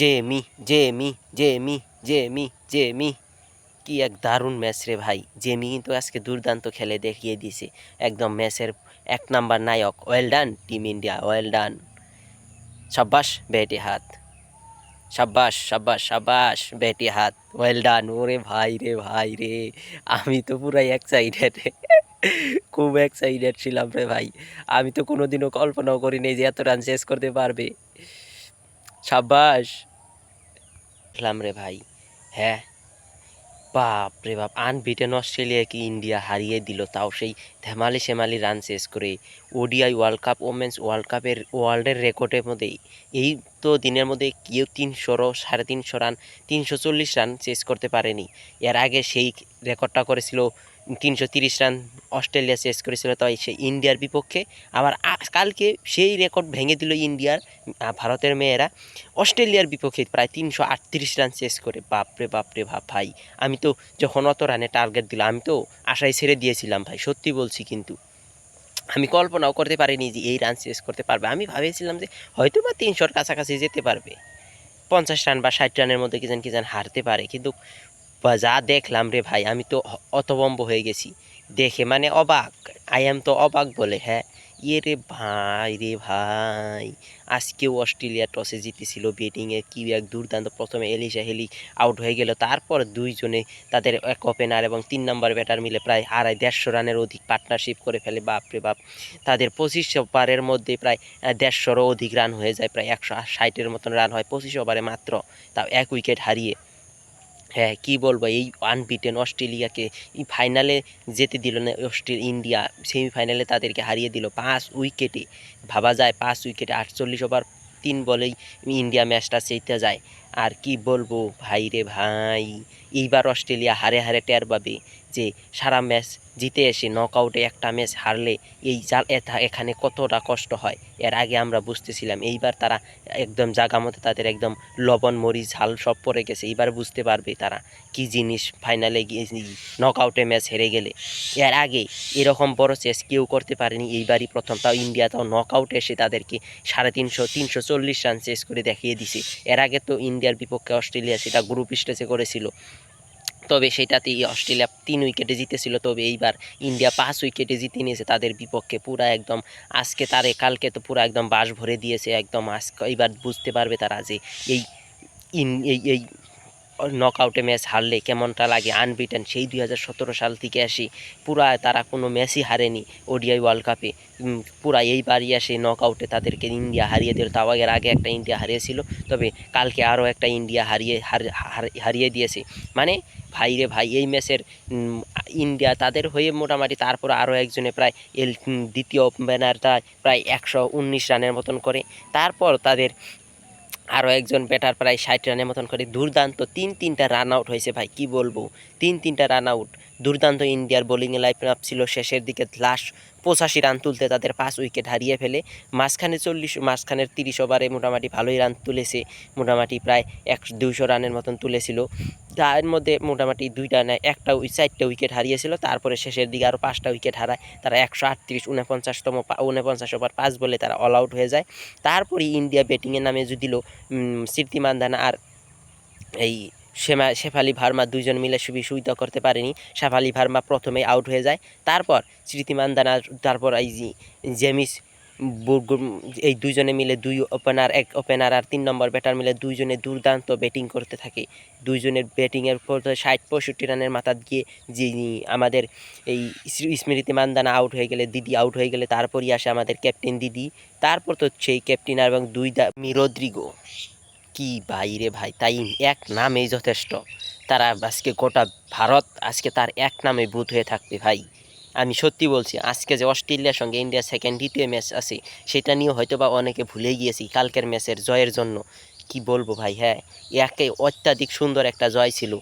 Jamie Jamie Jamie Jamie Jamie. কি এক দারুণ ম্যাচ রে ভাই। জেমি কিন্তু আজকে দুর্দান্ত খেলে দেখিয়ে দিয়েছে একদম ম্যাচের এক নাম্বার নায়ক। Well done team India well done সাব্বাস, বেটে হাত। সাব্বাস সাব্বাস সাব্বাস, বেটে হাত। ওয়েল ডান ওরে ভাই রে ভাই রে। আমি তো পুরাই এক্সাইটেড খুব এক্সাইটেড ছিলাম রে ভাই। আমি তো কোনোদিনও কল্পনাও করিনি যে এত রান শেষ করতে পারবে। সাব্বাস। দেখলাম রে ভাই। হ্যাঁ? বাপ রে বাপ অস্ট্রেলিয়া কি ইন্ডিয়া হারিয়ে দিল, তাও সেই ধেমালি সেমালি রান শেষ করে। ODI world cup women's world কাপের ওয়ার্ল্ডের রেকর্ডের মধ্যে, এই তো দিনের মধ্যে কেউ তিনশোরও সাড়ে তিনশো রান তিনশো চল্লিশ রান শেষ করতে পারেনি। এর আগে সেই রেকর্ডটা করেছিল তিনশো তিরিশ রান অস্ট্রেলিয়া শেষ করেছিল, তাই সে ইন্ডিয়ার বিপক্ষে। আবার কালকে সেই রেকর্ড ভেঙে দিল ইন্ডিয়ার ভারতের মেয়েরা। অস্ট্রেলিয়ার বিপক্ষে প্রায় তিনশো আটত্রিশ রান শেষ করে। বাপরে বাপরে বাপ ভাই, আমি তো যখন অত রানে টার্গেট দিল আমি তো আশায় ছেড়ে দিয়েছিলাম, ভাই, সত্যি বলছি কিন্তু। আমি কল্পনাও করতে পারিনি যে এই রান শেষ করতে পারবে। আমি ভাবেছিলাম যে হয়তো বা তিনশোর কাছাকাছি যেতে পারবে। পঞ্চাশ রান বা ষাট রানের মধ্যে কি যেন কি যেন হারতে পারে। কিন্তু বা যা দেখলাম রে ভাই, আমি তো হতভম্ব হয়ে গেছি। দেখে মানে অবাক। আই এম তো অবাক বলে হ্যাঁ? ইয়ে রে ভাই রে ভাই, আজকেও অস্ট্রেলিয়া টসে জিতেছিল ব্যাটিংয়ে কি এক দুর্দান্ত প্রথমে এলিশা হেলি আউট হয়ে গেল। তারপর দুইজনে তাদের এক ওপেনার এবং তিন নম্বর ব্যাটার মিলে প্রায় আড়াই দেড়শো রানের অধিক পার্টনারশিপ করে ফেলে। বাপরে বাপ। তাদের পঁচিশ ওভারের মধ্যে প্রায় দেড়শোরও অধিক রান হয়ে যায়। প্রায় একশো ষাটের মতন রান হয় পঁচিশ ওভারে মাত্র। তাও এক উইকেট হারিয়ে হ্যাঁ কি বলব? এই আনবিটেন অস্ট্রেলিয়াকে এই ফাইনালে যেতে দিল না অস্ট্রেল ইন্ডিয়া। সেমিফাইনালে তাদেরকে হারিয়ে দিল পাঁচ উইকেটে। ভাবা যায় পাঁচ উইকেটে আটচল্লিশ ওভার তিন বলেই ইন্ডিয়া ম্যাচটা সেইতে যায়। আর কি বলব? ভাইরে ভাই। এইবার অস্ট্রেলিয়া হারে হারে টের পাবে যে সারা ম্যাচ জিতে এসে নকআউটে একটা ম্যাচ হারলে এই এথা- এখানে কতটা কষ্ট হয়, এর আগে আমরা বুঝতেছিলাম। এইবার তারা একদম জাগা মতো তাদের একদম লবণ, মরিচ, ঝাল সব পড়ে গেছে। এইবার বুঝতে পারবে তারা কি জিনিস ফাইনালে গিয়ে নকআউটে ম্যাচ হেরে গেলে। এর আগে এরকম বড় চেস কেউ করতে পারেনি। এইবারই প্রথম তাও ইন্ডিয়া তাও নকআউট এসে তাদেরকে সাড়ে তিনশো তিনশো চল্লিশ রান চেস করে দেখিয়ে দিছে। এর আগে তো ইন্ডিয়ার বিপক্ষে অস্ট্রেলিয়া সেটা গ্রুপ স্টেজে করেছিল। তবে সেটাতে অস্ট্রেলিয়া তিন উইকেটে জিতেছিল। তবে এইবার ইন্ডিয়া পাঁচ উইকেটে জিতে নিয়েছে তাদের বিপক্ষে। পুরা একদম আজকে তারে, কালকে তো পুরো একদম বাস ভরে দিয়েছে। একদম আজকে এইবার বুঝতে পারবে তারা যে এই ইন, এই এই নকআউটে ম্যাচ হারলে কেমনটা লাগে? আনবিটেন সেই দুই হাজার সতেরো সাল থেকে আসি, পুরা তারা কোনো ম্যাচই হারেনি ওডিআই ওয়ার্ল্ড কাপে পুরা এইবারই আসে নকআউটে তাদেরকে ইন্ডিয়া হারিয়ে দিল। তাও এর আগে একটা ইন্ডিয়া হারিয়েছিল। তবে কালকে আরও একটা ইন্ডিয়া হারিয়ে, হার- হার- হারিয়ে দিয়েছে। মানে ভাই রে ভাই, এই ম্যাচের ইন্ডিয়া তাদের হয়ে মোটামুটি তারপর আরও একজনে প্রায় এল দ্বিতীয় ব্যানারটা প্রায় একশো উনিশ রানের মতন করে। তারপর তাদের আরও একজন ব্যাটার প্রায় ষাট রানের মতন করে। দুর্দান্ত তিন তিনটা রান আউট হয়েছে ভাই, কি বলব? তিন তিনটা রান আউট দুর্দান্ত ইন্ডিয়ার বোলিংয়ে লাইফ আপ ছিল শেষের দিকে লাস্ট পঁচাশি রান তুলতে তাদের পাঁচ উইকেট হারিয়ে ফেলে। মাঝখানে চল্লিশ মাঝখানের তিরিশ ওভারে মোটামুটি ভালোই রান তুলেছে। মোটামুটি প্রায় এক দুইশো রানের মতন তুলেছিল। তার মধ্যে মোটামুটি দুইটা না, একটা চারটা উইকেট হারিয়েছিল। তারপরে শেষের দিকে আরও পাঁচটা উইকেট হারায়। তারা একশো আটত্রিশ উনপঞ্চাশতম উনপঞ্চাশ ওভার পাঁচ বলে তারা অল আউট হয়ে যায়। তারপরে ইন্ডিয়া ব্যাটিংয়ের নামে দিল স্মৃতি মান্দানা আর এই শেমা, শেফালি ভার্মা দুজন মিলে সুবি সুবিধা করতে পারেনি। শেফালি ভার্মা প্রথমেই আউট হয়ে যায়। তারপর স্মৃতি মান্দানা, তারপর এই জেমিস এই দুজনে মিলে দুই ওপেনার এক ওপেনার আর তিন নম্বর ব্যাটার মিলে দুইজনে দুর্দান্ত ব্যাটিং করতে থাকে। দুইজনের ব্যাটিংয়ের পর ষাট পঁয়ষট্টি রানের মাথা দিয়ে যিনি আমাদের এই স্মৃতি মান্দানা আউট হয়ে গেলে, দিদি আউট হয়ে গেলে, তারপরই আসে আমাদের ক্যাপ্টেন দিদি। তারপর তো সেই ক্যাপ্টেন এবং দুই দা মিরোদ্রিগো কি বাইরে ভাই, তাই এক নামেই যথেষ্ট। তারা আজকে গোটা ভারত, আজকে তার এক নামে বুধ হয়ে থাকবে ভাই। আমি সত্যি বলছি, আজকে যে অস্ট্রেলিয়ার সঙ্গে ইন্ডিয়া সেকেন্ড দ্বিতীয় ম্যাচ আছে, সেটা নিয়েও হয়তো বা অনেকে ভুলে গিয়েছি কালকের ম্যাচের জয়ের জন্য। কি বলব ভাই হ্যাঁ একে অত্যাধিক সুন্দর একটা জয় ছিল।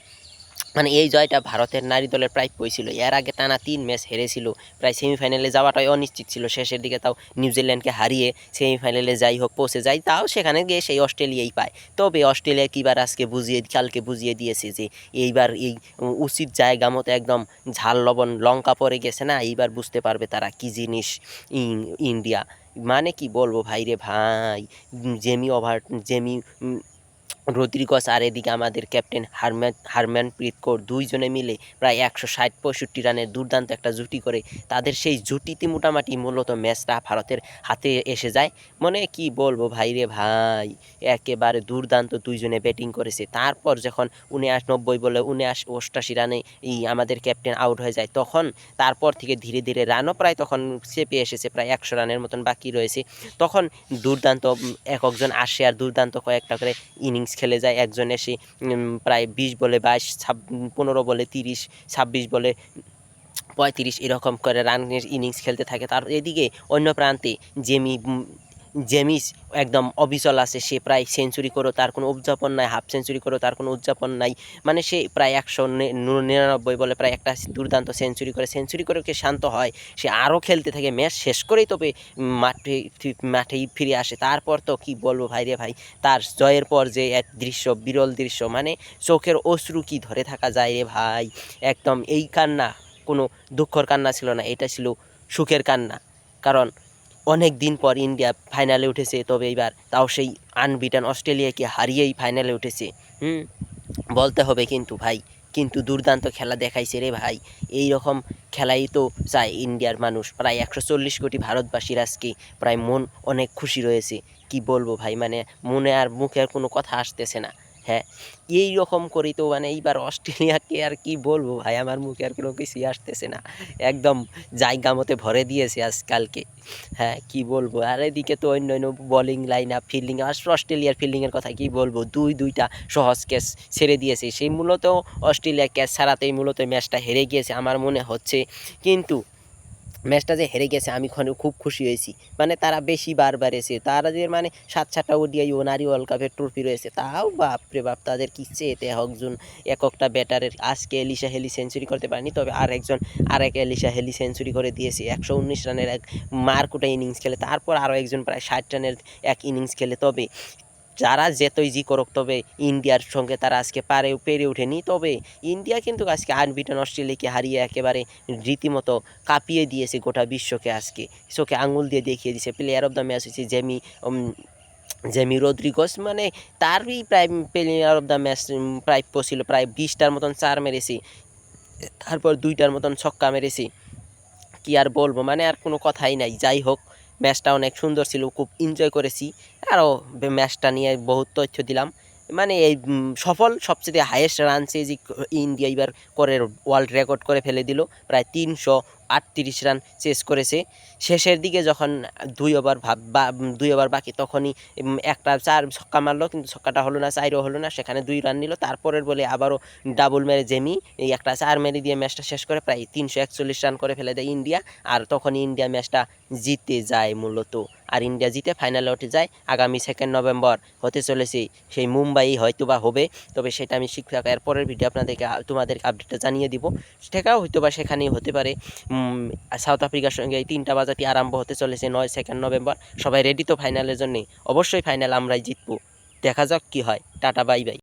মানে এই জয়টা ভারতের নারী দলের প্রাপ্যই ছিল এর আগে টানা তিন ম্যাচ হেরেছিল। প্রায় সেমিফাইনালে যাওয়াটাই অনিশ্চিত ছিল। শেষের দিকে তাও নিউজিল্যান্ডকে হারিয়ে সেমিফাইনালে যাই হোক পৌঁছে যায়, তাও সেখানে গিয়ে সেই অস্ট্রেলিয়াই পায়। তবে অস্ট্রেলিয়া কিবার আজকে বুঝিয়ে, কালকে বুঝিয়ে দিয়েছে যে এইবার এই উচিত জায়গা মতো একদম ঝাল লবণ লঙ্কা পড়ে গেছে না, এইবার বুঝতে পারবে তারা কি জিনিস ইন- ইন্ডিয়া। মানে কি বলব ভাই রে ভাই জেমি ওভার, জেমি রদ্রিগস আর এদিকে আমাদের ক্যাপ্টেন হারম্যান হারম্যানপ্রীত কৌর দুইজনে মিলে প্রায় একশো ষাট পঁয়ষট্টি রানের দুর্দান্ত একটা জুটি করে তাদের সেই জুটিতে মোটামুটি মূলত ম্যাচটা ভারতের হাতে এসে যায়। মানে কি বলব ভাই রে ভাই, একেবারে দুর্দান্ত দুইজনে ব্যাটিং করেছে। তারপর যখন উনিশ নব্বই বলে উনিশ অষ্টাশি রানে এই আমাদের ক্যাপ্টেন আউট হয়ে যায়, তখন তারপর থেকে ধীরে ধীরে রানও প্রায় তখন চেপে এসেছে, প্রায় একশো রানের মতন বাকি রয়েছে। তখন দুর্দান্ত এক একজন আসে আর দুর্দান্ত কয়েকটা করে ইনিংস খেলে যায়, একজন এসে প্রায় বিশ বলে বাইশ, ছাব, পনেরো বলে তিরিশ, ছাব্বিশ বলে পঁয়ত্রিশ, এরকম করে রানের ইনিংস খেলতে থাকে। তার এদিকে অন্য প্রান্তে জেমি জেমিস একদম অবিচল আছে, সে প্রায় সেঞ্চুরি করো তার কোনো উদযাপন নাই হাফ সেঞ্চুরি করো তার কোনো উদযাপন নাই। মানে সে প্রায় একশো নিরানব্বই বলে প্রায় একটা দুর্দান্ত সেঞ্চুরি করে। সেঞ্চুরি করে কে শান্ত হয়, সে আরও খেলতে থাকে, ম্যাচ শেষ করেই তবে মাঠে মাঠেই ফিরে আসে। তারপর তো কি বলব ভাই রে ভাই, তার জয়ের পর যে এক দৃশ্য, বিরল দৃশ্য মানে চোখের অশ্রু কি ধরে থাকা যায় রে ভাই। একদম এই কান্না, কোনো দুঃখর কান্না ছিল না, এটা ছিল সুখের কান্না। কারণ অনেক দিন পর ইন্ডিয়া ফাইনালে উঠেছে, তবে এইবার তাও সেই আনবিটান অস্ট্রেলিয়াকে হারিয়েই ফাইনালে উঠেছে। হুম, বলতে হবে কিন্তু ভাই, কিন্তু দুর্দান্ত খেলা দেখাইছে রে ভাই। এই রকম খেলাই তো চায় ইন্ডিয়ার মানুষ। প্রায় একশো চল্লিশ কোটি ভারতবাসীর আজকে প্রায় মন অনেক খুশি রয়েছে। কি বলব ভাই মানে মনে আর মুখে আর কোনো কথা আসতেছে না। হ্যাঁ এই রকম করি তো মানে এইবার অস্ট্রেলিয়াকে আর কি বলব ভাই, আমার মুখে আর কোনো কিছুই আসতেছে না। একদম জায়গা মতে ভরে দিয়েছে আজকালকে। হ্যাঁ কি বলব? আর এদিকে তো অন্য অন্য বোলিং লাইন আপ ফিল্ডিং অস্ট্রেলিয়ার ফিল্ডিংয়ের কথা কি বলব? দুই, দুইটা সহজ ক্যাচ ছেড়ে দিয়েছে। সেই মূলত অস্ট্রেলিয়া ক্যাচ ছাড়াতেই মূলত ম্যাচটা হেরে গিয়েছে, আমার মনে হচ্ছে। কিন্তু ম্যাচটা যে হেরে গেছে, আমি খুব খুশি হয়েছি। মানে তারা বেশি বারবার তারা যে মানে সাত সাতটা ওডিআই ও নারী ওয়ার্ল্ড কাপের ট্রফি রয়েছে, তাও বাপরে বাপ, তাদের কি চেতে একজন এককটা ব্যাটারের? আজকে এলিশা হেলি সেঞ্চুরি করতে পারেনি, তবে আর একজন আর এক এলিশা হেলি সেঞ্চুরি করে দিয়েছে। একশো উনিশ রানের এক মারকুটা ইনিংস খেলে, তারপর আরও একজন প্রায় ষাট রানের এক ইনিংস খেলে। তবে যারা যেতই জি করুক, তবে ইন্ডিয়ার সঙ্গে তারা আজকে পারে, পেরে ওঠেনি। তবে ইন্ডিয়া কিন্তু আজকে আনবিটন অস্ট্রেলিয়াকে হারিয়ে একেবারে রীতিমতো কাঁপিয়ে দিয়েছে গোটা বিশ্বকে আজকে। চোখে আঙুল দিয়ে দেখিয়ে দিয়েছে। প্লেয়ার অফ দ্য ম্যাচ হচ্ছে জেমি জেমি রদ্রিগস মানে তারই প্রায় প্লেয়ার অফ দ্য ম্যাচ প্রাপ্য ছিল প্রায় বিশটার মতন চার মেরেছি। তারপর দুইটার মতন ছক্কা মেরেছি। কি আর বলব? মানে আর কোনো কথাই নাই। যাই হোক ম্যাচটা অনেক সুন্দর ছিল, খুব এনজয় করেছি। আরও ম্যাচটা নিয়ে বহুত তথ্য দিলাম। মানে এই সফল সবচেয়ে হাইয়েস্ট রান চেজি ইন্ডিয়া এবার করে ওয়ার্ল্ড রেকর্ড করে ফেলে দিল, প্রায় তিনশো আটত্রিশ রান চেস করেছে। শেষের দিকে যখন দুই ওভার ভাব বা দুই ওভার বাকি, তখনই একটা চার ছক্কা মারলো, কিন্তু ছক্কাটা হলো না চাইরও হলো না, সেখানে দুই রান নিল। তারপরের বলে আবারও ডাবল মেরে জেমি, এই একটা চার মেরে দিয়ে ম্যাচটা শেষ করে প্রায় তিনশো একচল্লিশ রান করে ফেলে দেয় ইন্ডিয়া। আর তখনই ইন্ডিয়া ম্যাচটা জিতে যায় মূলত। আর ইন্ডিয়া জিতে ফাইনালে উঠে যায়। আগামী সেকেন্ড নভেম্বর হতে চলেছে, সেই মুম্বাই হয়তো বা হবে, তবে সেটা আমি শিক্ষক এর পরের ভিডিও আপনাদেরকে, তোমাদেরকে আপডেটটা জানিয়ে দিব। সেটাও হয়তো বা সেখানেই হতে পারে। সাউথ আফ্রিকার সঙ্গে এই তিনটা বাজারটি আরম্ভ হতে চলেছে নয় সেকেন্ড নভেম্বর সবাই রেডি তো ফাইনালের জন্যে অবশ্যই ফাইনাল আমরাই জিতবো। দেখা যাক কি হয়। Tata bye bye